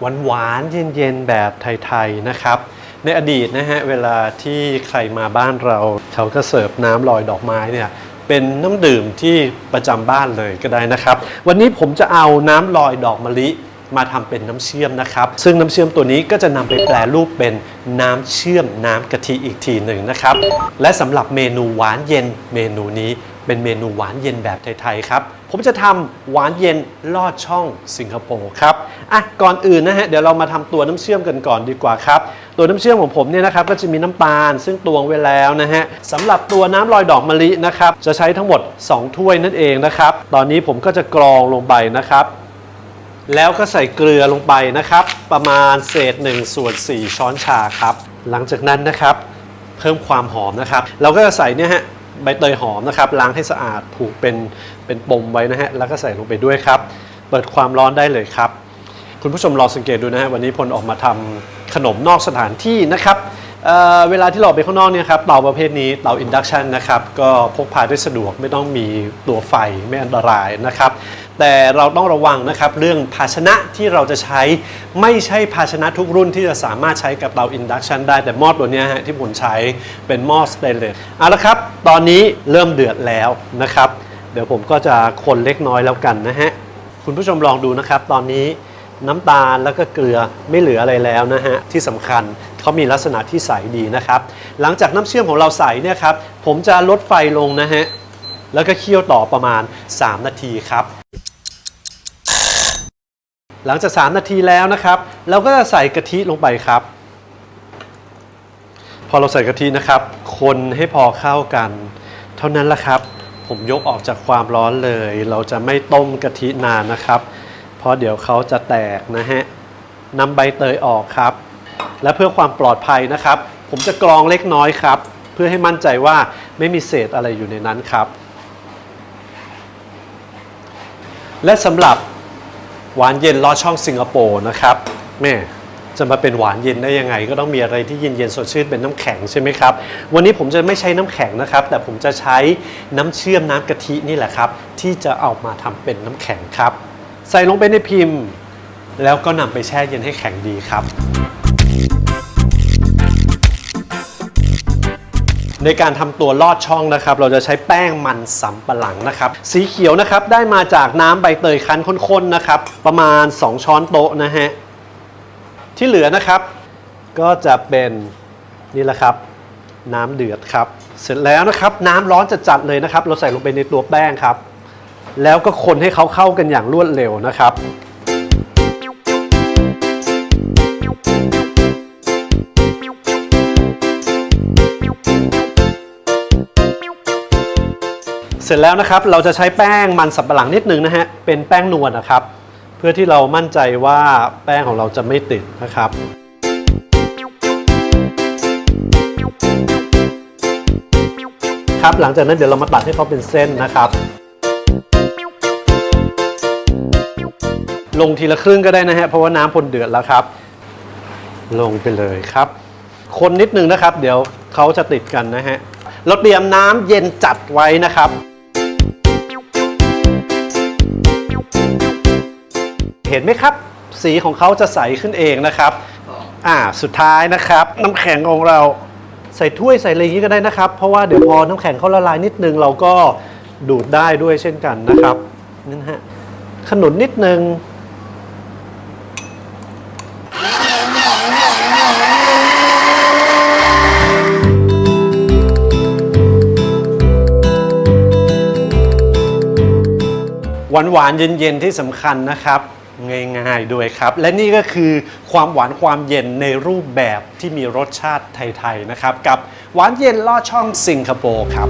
หวานหวานเย็นๆแบบไทยๆนะครับ ในอดีตนะฮะเวลาที่ใครมาบ้านเราเขาก็เสิร์ฟน้ำลอยดอกไม้เนี่ยเป็นน้ำดื่มที่ประจำบ้านเลยก็ได้นะครับ วันนี้ผมจะเอาน้ำลอยดอกมะลิมาทำเป็นน้ำเชื่อมนะครับ ซึ่งน้ำเชื่อมตัวนี้ก็จะนำไปแปรรูปเป็นน้ำเชื่อมน้ำกะทิอีกทีหนึ่งนะครับ และสำหรับเมนูหวานเย็นเมนูนี้ เป็นเมนูหวานเย็นแบบไทยๆครับ ผมจะทำหวานเย็นลอดช่องสิงคโปร์ครับอะก่อนอื่นนะฮะเดี๋ยวเรามาทำตัวน้ำเชื่อมกันก่อนดีกว่าครับ ตัวน้ำเชื่อมของผมเนี่ยนะครับก็จะมีน้ำตาลซึ่งตวงไว้แล้วนะฮะสำหรับตัวน้ำลอยดอกมะลินะครับจะใช้ทั้งหมด 2 ถ้วยนั่นเองนะครับ ตอนนี้ผมก็จะกรองลงไปนะครับแล้วก็ใส่เกลือลงไปนะครับ ประมาณเศษ1ส่วน4ช้อนชาครับ หลังจากนั้นนะครับ เพิ่มความหอมนะครับ เราก็จะใส่เนี่ยฮะ ใบเตยหอมนะครับล้างให้สะอาดผูกเป็นเป็นปมไว้นะฮะแล้วก็ใส่ลงไปด้วยครับ เปิดความร้อนได้เลยครับ คุณผู้ชมลองสังเกตดูนะฮะวันนี้พลออกมาทำขนมนอกสถานที่นะครับเเวลาที่เราไปข้างนอกเนี่ยครับเตาประเภทนี้เตาอินดักชันนะครับก็พกพาได้สะดวกไม่ต้องมีตัวไฟไม่อันตรายนะครับ แต่เราต้องระวังนะครับเรื่องภาชนะที่เราจะใช้ไม่ใช่ภาชนะทุกรุ่นที่จะสามารถใช้กับเตาอินดักชันได้แต่หม้อตัวนี้ฮะที่ผมใช้เป็นหม้อสเตนเลสเอาละครับ ตอนนี้เริ่มเดือดแล้วนะครับ เดี๋ยวผมก็จะคนเล็กน้อยแล้วกันนะฮะ คุณผู้ชมลองดูนะครับ ตอนนี้น้ำตาลแล้วก็เกลือไม่เหลืออะไรแล้วนะฮะ ที่สำคัญเขามีลักษณะที่ใสดีนะครับ หลังจากน้ำเชื่อมของเราใสเนี่ยครับ ผมจะลดไฟลงนะฮะ แล้วก็เคี่ยวต่อประมาณ 3 นาทีครับหลังจาก 3 นาทีแล้วนะครับ เราก็จะใส่กะทิลงไปครับ อเราใส่กะทินะครับ คนให้พอเข้ากัน เท่านั้นละครับ ผมยกออกจากความร้อนเลย เราจะไม่ต้มกะทินานนะครับ เพราะเดี๋ยวเขาจะแตกนะฮะนำใบเตยออกครับ และเพื่อความปลอดภัยนะครับ ผมจะกรองเล็กน้อยครับ เพื่อให้มั่นใจว่าไม่มีเศษอะไรอยู่ในนั้นครับ และสำหรับหวานเย็นลอดช่องสิงคโปร์นะครับแม่ จะมาเป็นหวานเย็นได้ยังไง ก็ต้องมีอะไรที่เย็นๆสดชื่นเป็นน้ำแข็งใช่ไหมครับ วันนี้ผมจะไม่ใช้น้ำแข็งนะครับ แต่ผมจะใช้น้ำเชื่อมน้ำกะทินี่แหละครับ ที่จะเอามาทำเป็นน้ำแข็งครับ ใส่ลงไปในพิมพ์ แล้วก็นำไปแช่เย็นให้แข็งดีครับในการทำตัวลอดช่องนะครับ เราจะใช้แป้งมันสำปะหลังนะครับ สีเขียวนะครับได้มาจากน้ำใบเตยคั้นข้นๆนะครับ ประมาณ 2 ช้อนโต๊ะนะฮะ ที่เหลือนะครับ ก็จะเป็นนี่แหละครับน้ำเดือดครับ เสร็จแล้วนะครับ น้ำร้อนจะจัดๆเลยนะครับ เราใส่ลงไปในตัวแป้งครับ แล้วก็คนให้เขาเข้ากันอย่างรวดเร็วนะครับเสร็จแล้วนะครับเราจะใช้แป้งมันสับปะหลังนิดนึงนะฮะเป็นแป้งนวลนะครับ พื่อที่เรามั่นใจว่าแป้งของเราจะไม่ติดนะครับ ครับหลังจากนั้นเดี๋ยวเรามาตัดให้เขาเป็นเส้นนะครับ ลงทีละครึ่งก็ได้นะฮะเพราะว่าน้ำพลเดือดแล้วครับ ลงไปเลยครับ คนนิดนึงนะครับ เดี๋ยวเขาจะติดกันนะฮะเราเตรียมน้ำเย็นจัดไว้นะครับ เห็นไหมครับ สีของเขาจะใสขึ้นเองนะครับ อ่าสุดท้ายนะครับ น้ำแข็งของเราใส่ถ้วยใส่อะไรอย่างนี้ก็ได้นะครับ เพราะว่าเดี๋ยวพอน้ำแข็งเขาละลายนิดนึงเราก็ดูดได้ด้วยเช่นกันนะครับนี่นะฮะขนุนนิดนึงหวานหวานๆเย็นๆที่สำคัญนะครับ ง่ายๆด้วยครับ และนี่ก็คือความหวานความเย็นในรูปแบบที่มีรสชาติไทย ๆ นะครับ กับหวานเย็นลอดช่องสิงคโปร์ครับ